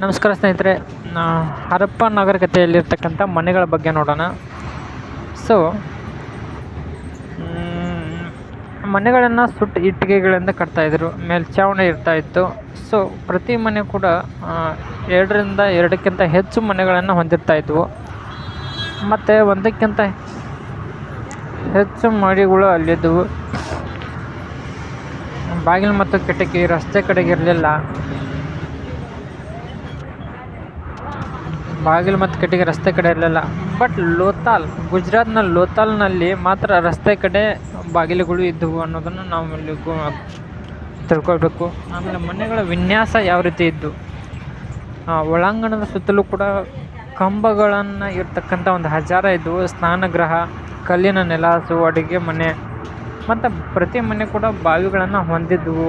ನಮಸ್ಕಾರ ಸ್ನೇಹಿತರೆ ಹರಪ್ಪ ನಾಗರಿಕತೆಯಲ್ಲಿರ್ತಕ್ಕಂಥ ಮನೆಗಳ ಬಗ್ಗೆ ನೋಡೋಣ. ಸೊ ಮನೆಗಳನ್ನು ಸುಟ್ಟು ಇಟ್ಟಿಗೆಗಳಿಂದ ಕಟ್ತಾಯಿದ್ರು ಮೇಲ್ಛಾವಣಿ ಇರ್ತಾಯಿತ್ತು ಸೊ ಪ್ರತಿ ಮನೆ ಕೂಡ ಎರಡರಿಂದ ಎರಡಕ್ಕಿಂತ ಹೆಚ್ಚು ಮನೆಗಳನ್ನು ಹೊಂದಿರ್ತಾ ಇದ್ವು. ಮತ್ತು ಒಂದಕ್ಕಿಂತ ಹೆಚ್ಚು ಮಡಿಗಳು ಅಲ್ಲಿದ್ದವು. ಬಾಗಿಲು ಮತ್ತು ಕಿಟಕಿ ರಸ್ತೆ ಕಡೆಗೆ ಬಾಗಿಲು ಮತ್ತು ಕಟ್ಟಿಗೆ ರಸ್ತೆ ಕಡೆ ಇರಲಿಲ್ಲ. ಬಟ್ ಲೋತಾಲ್, ಗುಜರಾತ್ನ ಲೋತಾಲ್ನಲ್ಲಿ ಮಾತ್ರ ರಸ್ತೆ ಕಡೆ ಬಾಗಿಲುಗಳು ಇದ್ದವು ಅನ್ನೋದನ್ನು ನಾವು ಇಲ್ಲಿ ತಿಳ್ಕೊಳ್ಬೇಕು. ಆಮೇಲೆ ಮನೆಗಳ ವಿನ್ಯಾಸ ಯಾವ ರೀತಿ ಇದ್ದು? ಒಳಾಂಗಣದ ಸುತ್ತಲೂ ಕೂಡ ಕಂಬಗಳನ್ನು ಇರ್ತಕ್ಕಂಥ ಒಂದು ಹಜಾರ ಇದ್ದವು ಸ್ನಾನಗೃಹ, ಕಲ್ಲಿನ ನೆಲಸು ಅಡುಗೆ ಮನೆ ಮತ್ತು ಪ್ರತಿ ಮನೆ ಕೂಡ ಬಾವಿಗಳನ್ನು ಹೊಂದಿದ್ದವು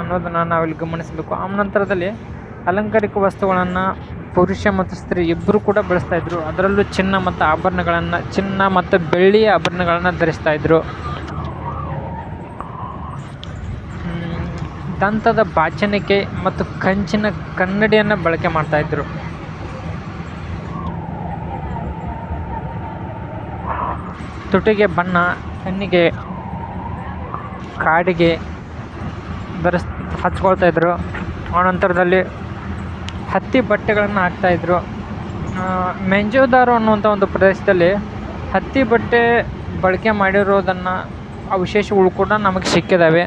ಅನ್ನೋದನ್ನು ನಾವಿಲ್ಲಿ ಗಮನಿಸಬೇಕು. ಆ ನಂತರದಲ್ಲಿ ಅಲಂಕಾರಿಕ ವಸ್ತುಗಳನ್ನು ಪುರುಷ ಮತ್ತು ಸ್ತ್ರೀ ಇಬ್ಬರು ಕೂಡ ಬಳಸ್ತಾ ಇದ್ರು. ಅದರಲ್ಲೂ ಚಿನ್ನ ಮತ್ತು ಆಭರಣಗಳನ್ನು, ಚಿನ್ನ ಮತ್ತು ಬೆಳ್ಳಿಯ ಆಭರಣಗಳನ್ನು ಧರಿಸ್ತಾ ಇದ್ರು. ದಂತದ ಬಾಚಣಿಕೆ ಮತ್ತು ಕಂಚಿನ ಕನ್ನಡಿಯನ್ನು ಬಳಕೆ ಮಾಡ್ತಾ ಇದ್ರು. ತುಟಿಗೆ ಬಣ್ಣ, ಕಣ್ಣಿಗೆ ಕಾಡಿಗೆ ಧರಿಸ್ ಹಚ್ಕೊಳ್ತಾ ಇದ್ರು. ಆನಂತರದಲ್ಲಿ ಹತ್ತಿ ಬಟ್ಟೆಗಳನ್ನು ಹಾಕ್ತಾಯಿದ್ರು ಮೆಂಜೋದಾರು ಅನ್ನುವಂಥ ಒಂದು ಪ್ರದೇಶದಲ್ಲಿ ಹತ್ತಿ ಬಟ್ಟೆ ಬಳಕೆ ಮಾಡಿರೋದನ್ನು ಅವಶೇಷಗಳು ಕೂಡ ನಮಗೆ ಸಿಕ್ಕಿದ್ದಾವೆ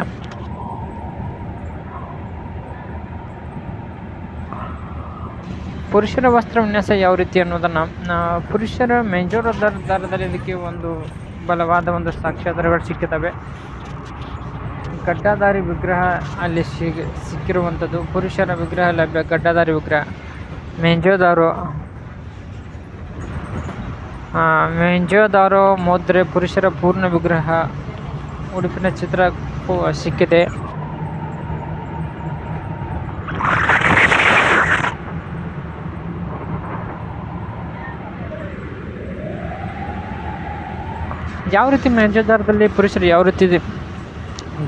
ಪುರುಷರ ವಸ್ತ್ರ ವಿನ್ಯಾಸ ಯಾವ ರೀತಿ ಅನ್ನೋದನ್ನು ಪುರುಷರ ಮೆಂಜೋರ ದರ ದರದಲ್ಲಿ ಇದಕ್ಕೆ ಒಂದು ಬಲವಾದ ಒಂದು ಸಾಕ್ಷ್ಯಾಧಾರಗಳು ಸಿಕ್ಕಿದ್ದಾವೆ ಗಡ್ಡಧಾರಿ ವಿಗ್ರಹ ಅಲ್ಲಿ ಸಿಗ್, ಸಿಕ್ಕಿರುವಂಥದ್ದು ಪುರುಷರ ವಿಗ್ರಹ ಲಭ್ಯ ಗಡ್ಡಧಾರಿ ವಿಗ್ರಹ. ಮೆಂಜೋದಾರು ಮೆಂಜೋದಾರೋ ಮುದ್ರೆ ಪುರುಷರ ಪೂರ್ಣ ವಿಗ್ರಹ. ಉಡುಪಿನ ಚಿತ್ರ ಸಿಕ್ಕಿದೆ. ಯಾವ ರೀತಿ ಮೆಂಜೋದಾರದಲ್ಲಿ ಪುರುಷರು ಯಾವ ರೀತಿ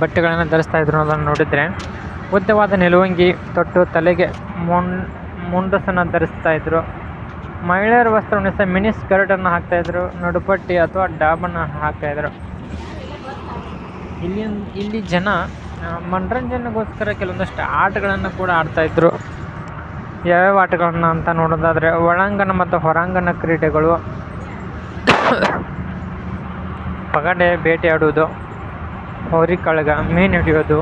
ಬಟ್ಟೆಗಳನ್ನು ಧರಿಸ್ತಾ ಇದ್ರು ಅನ್ನೋದನ್ನು ನೋಡಿದರೆ ಉದ್ದವಾದ ನಿಲುವಂಗಿ ತೊಟ್ಟು ತಲೆಗೆ ಮುಂಡ್ ಮುಂಡಸನ್ನು ಧರಿಸ್ತಾ ಇದ್ರು. ಮಹಿಳೆಯರ ವಸ್ತ್ರವನ್ನು ಸಹ ಮಿನಿ ಸ್ಕರ್ಟನ್ನು ಹಾಕ್ತಾಯಿದ್ರು ನಡುಪಟ್ಟಿ ಅಥವಾ ಡಾಬನ್ನು ಹಾಕ್ತಾಯಿದ್ರು ಇಲ್ಲಿ ಇಲ್ಲಿ ಜನ ಮನರಂಜನೆಗೋಸ್ಕರ ಕೆಲವೊಂದಷ್ಟು ಆಟಗಳನ್ನು ಕೂಡ ಆಡ್ತಾಯಿದ್ರು ಯಾವ್ಯಾವ ಆಟಗಳನ್ನು ಅಂತ ನೋಡೋದಾದರೆ, ಒಳಾಂಗಣ ಮತ್ತು ಹೊರಾಂಗಣ ಕ್ರೀಡೆಗಳು. ಪಗಡೆ ಬೇಟೆಯಾಡುವುದು ಹೋರಿಕಳಗ ಮೀನು ಹಿಡಿಯೋದು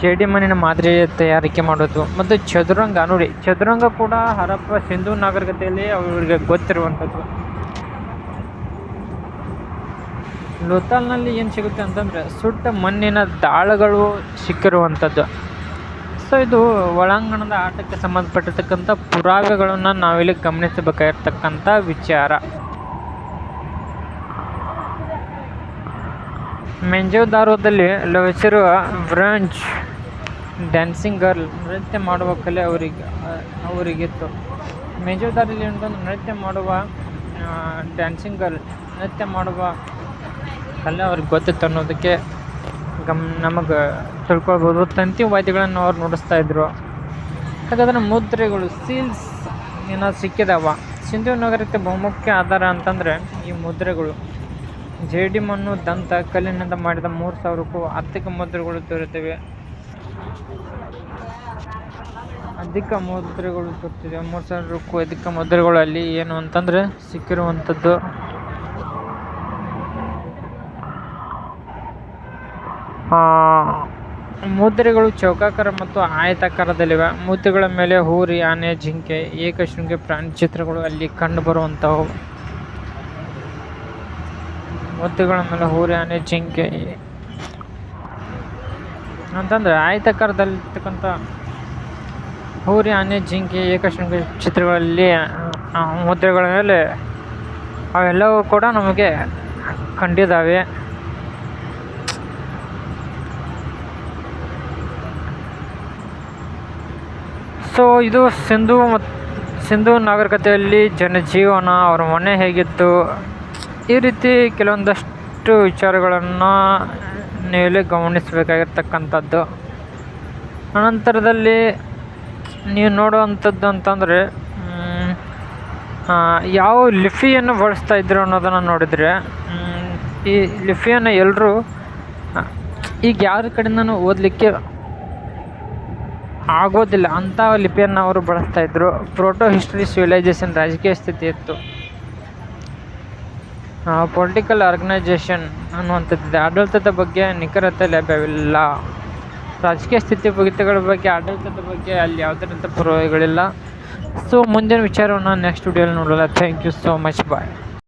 ಜೇಡಿ ಮಣ್ಣಿನ ಮಾದರಿ ತಯಾರಿಕೆ ಮಾಡೋದು, ಮತ್ತು ಚದುರಂಗ, ನೋಡಿ, ಚದುರಂಗ ಕೂಡ ಹರಪ್ಪ ಸಿಂಧೂ ನಾಗರಿಕತೆಯಲ್ಲಿ ಅವರಿಗೆ ಗೊತ್ತಿರುವಂಥದ್ದು. ಲೋತಾಲ್ನಲ್ಲಿ ಏನು ಸಿಗುತ್ತೆ ಅಂತಂದರೆ ಸುಟ್ಟ ಮಣ್ಣಿನ ದಾಳಗಳು ಸಿಕ್ಕಿರುವಂಥದ್ದು. ಸೊ ಇದು ಒಳಾಂಗಣದ ಆಟಕ್ಕೆ ಸಂಬಂಧಪಟ್ಟಿರ್ತಕ್ಕಂಥ ಪುರಾವೆಗಳನ್ನು ನಾವಿಲ್ಲಿ ಗಮನಿಸಬೇಕಾಗಿರ್ತಕ್ಕಂಥ ವಿಚಾರ. ಮೆಂಜೋದಾರೋದಲ್ಲಿ ಲಭಿಸಿರುವ ಬ್ರಾಂಚ್ ಡ್ಯಾನ್ಸಿಂಗ್ ಗರ್ಲ್ ನೃತ್ಯ ಮಾಡುವ ಕಲೆ ಅವರಿಗೆ, ಅವರಿಗಿತ್ತು. ಮೆಂಜೋದಾರಲ್ಲಿ ಒಂದು ನೃತ್ಯ ಮಾಡುವ ಡ್ಯಾನ್ಸಿಂಗ್ ಗರ್ಲ್ ನೃತ್ಯ ಮಾಡುವ ಕಲೆ ಅವ್ರಿಗೆ ಗೊತ್ತಿತ್ತು ಅನ್ನೋದಕ್ಕೆ ಗಮ್, ನಮಗೆ ತಿಳ್ಕೊಳ್ಬೋದು. ತಂತಿ ವಾದ್ಯಗಳನ್ನು ಅವ್ರು ನುಡಿಸ್ತಾ ಇದ್ರು. ಹಾಗಾದ್ರೆ ಮುದ್ರೆಗಳು ಸೀಲ್ಸ್ ಏನೋ ಸಿಕ್ಕಿದಾವ? ಸಿಂಧು ನಗರಕ್ಕೆ ಬಹುಮುಖ್ಯ ಆಧಾರ ಅಂತಂದರೆ ಈ ಮುದ್ರೆಗಳು. ಜೇಡಿ ಮಣ್ಣು ದಂತ ಕಲ್ಲಿನಿಂದ ಮಾಡಿದ ಮೂರು ಸಾವಿರಕ್ಕೂ ಅಧಿಕ ಮುದ್ರೆಗಳು ದೊರೆತಿವೆ. ಅಧಿಕ ಮುದ್ರೆಗಳು ದೊರೆತಿದೆ. ಮೂರು ಸಾವಿರಕ್ಕೂ ಅಧಿಕ ಮುದ್ರೆಗಳು ಅಲ್ಲಿ ಏನು ಅಂತಂದರೆ ಸಿಕ್ಕಿರುವಂಥದ್ದು. ಮುದ್ರೆಗಳು ಚೌಕಾಕಾರ ಮತ್ತು ಆಯತಾಕಾರದಲ್ಲಿವೆ. ಮುದ್ರೆಗಳ ಮೇಲೆ ಹೂರಿ, ಆನೆ, ಜಿಂಕೆ, ಏಕಶೃಂಗಿ, ಪ್ರಾಣಿ ಚಿತ್ರಗಳು ಅಲ್ಲಿ ಕಂಡು ಮುದ್ರೆಗಳ ಮೇಲೆ ಹೂರಿ ಆನೆ ಜಿಂಕೆ ಅಂತಂದರೆ ಆಯತಾಕಾರದಲ್ಲಿರ್ತಕ್ಕಂಥ ಹೂರಿ ಆನೆ ಜಿಂಕೆ ಏಕಶೃಂಗ ಚಿತ್ರಗಳಲ್ಲಿ ಮುದ್ರೆಗಳ ಮೇಲೆ ಅವೆಲ್ಲವೂ ಕೂಡ ನಮಗೆ ಕಂಡಿದ್ದಾವೆ ಸೊ ಇದು ಸಿಂಧು ಮತ್ತು ಸಿಂಧು ನಾಗರಿಕತೆಯಲ್ಲಿ ಜನಜೀವನ, ಅವರ ಮನೆ ಹೇಗಿತ್ತು? ಈ ರೀತಿ ಕೆಲವೊಂದಷ್ಟು ವಿಚಾರಗಳನ್ನು ನೀವಿಲ್ಲಿ ಗಮನಿಸಬೇಕಾಗಿರ್ತಕ್ಕಂಥದ್ದು. ಅನಂತರದಲ್ಲಿ ನೀವು ನೋಡುವಂಥದ್ದು ಅಂತಂದರೆ ಯಾವ ಲಿಫಿಯನ್ನು ಬಳಸ್ತಾ ಇದ್ರು ಅನ್ನೋದನ್ನು ನೋಡಿದರೆ ಈ ಲಿಫಿಯನ್ನು ಎಲ್ಲರೂ ಈಗ ಯಾರ ಕಡೆಯಿಂದನೂ ಓದಲಿಕ್ಕೆ ಆಗೋದಿಲ್ಲ. ಅಂಥ ಲಿಪಿಯನ್ನು ಅವರು ಬಳಸ್ತಾ ಇದ್ದರು ಪ್ರೋಟೋ ಹಿಸ್ಟ್ರಿ ಸಿವಿಲೈಸೇಷನ್ ರಾಜಕೀಯ ಸ್ಥಿತಿ ಇತ್ತು. ಪೊಲಿಟಿಕಲ್ ಆರ್ಗನೈಜೇಷನ್ ಅನ್ನುವಂಥದ್ದಿದೆ. ಆಡಳಿತದ ಬಗ್ಗೆ ನಿಖರತೆ ಲಭ್ಯವಿಲ್ಲ. ರಾಜಕೀಯ ಸ್ಥಿತಿ ಸ್ಥಿತಿಗತಿಗಳ ಬಗ್ಗೆ, ಆಡಳಿತದ ಬಗ್ಗೆ ಅಲ್ಲಿ ಯಾವುದೇ ರೀತಿಯ ಪುರಾವೆಗಳಿಲ್ಲ ಸೊ ಮುಂದಿನ ವಿಚಾರವನ್ನು ನೆಕ್ಸ್ಟ್ ವಿಡಿಯೋಲಿ ನೋಡೋಣ. Thank you so much bye